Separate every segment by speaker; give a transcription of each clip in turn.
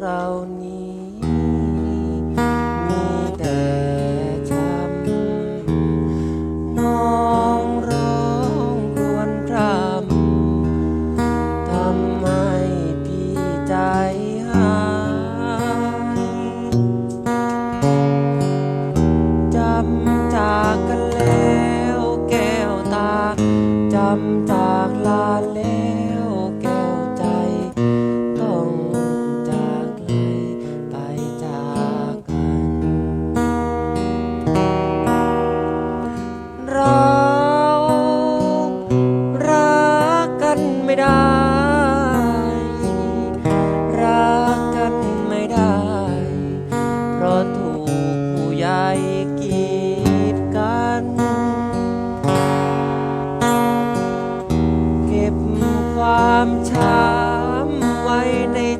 Speaker 1: 找你。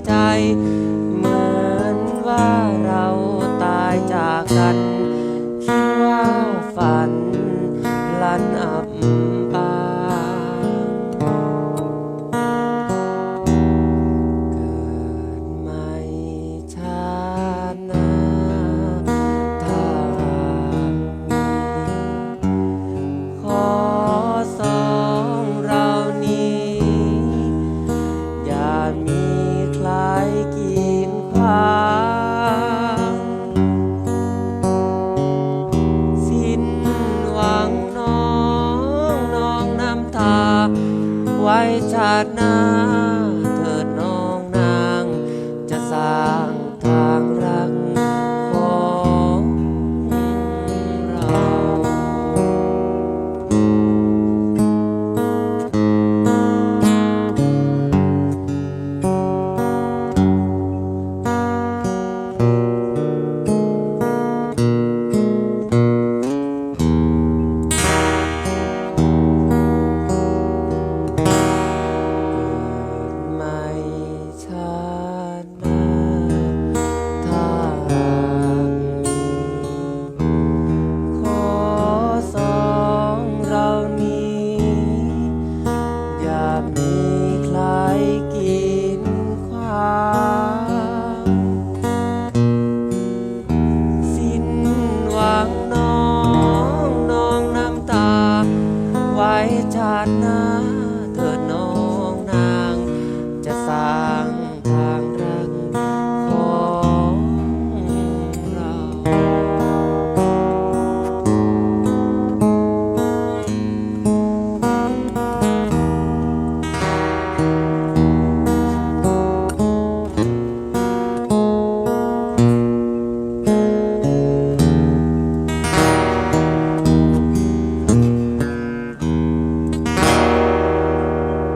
Speaker 1: 待 ไว้ชาติหน้า ไว้จากหน้า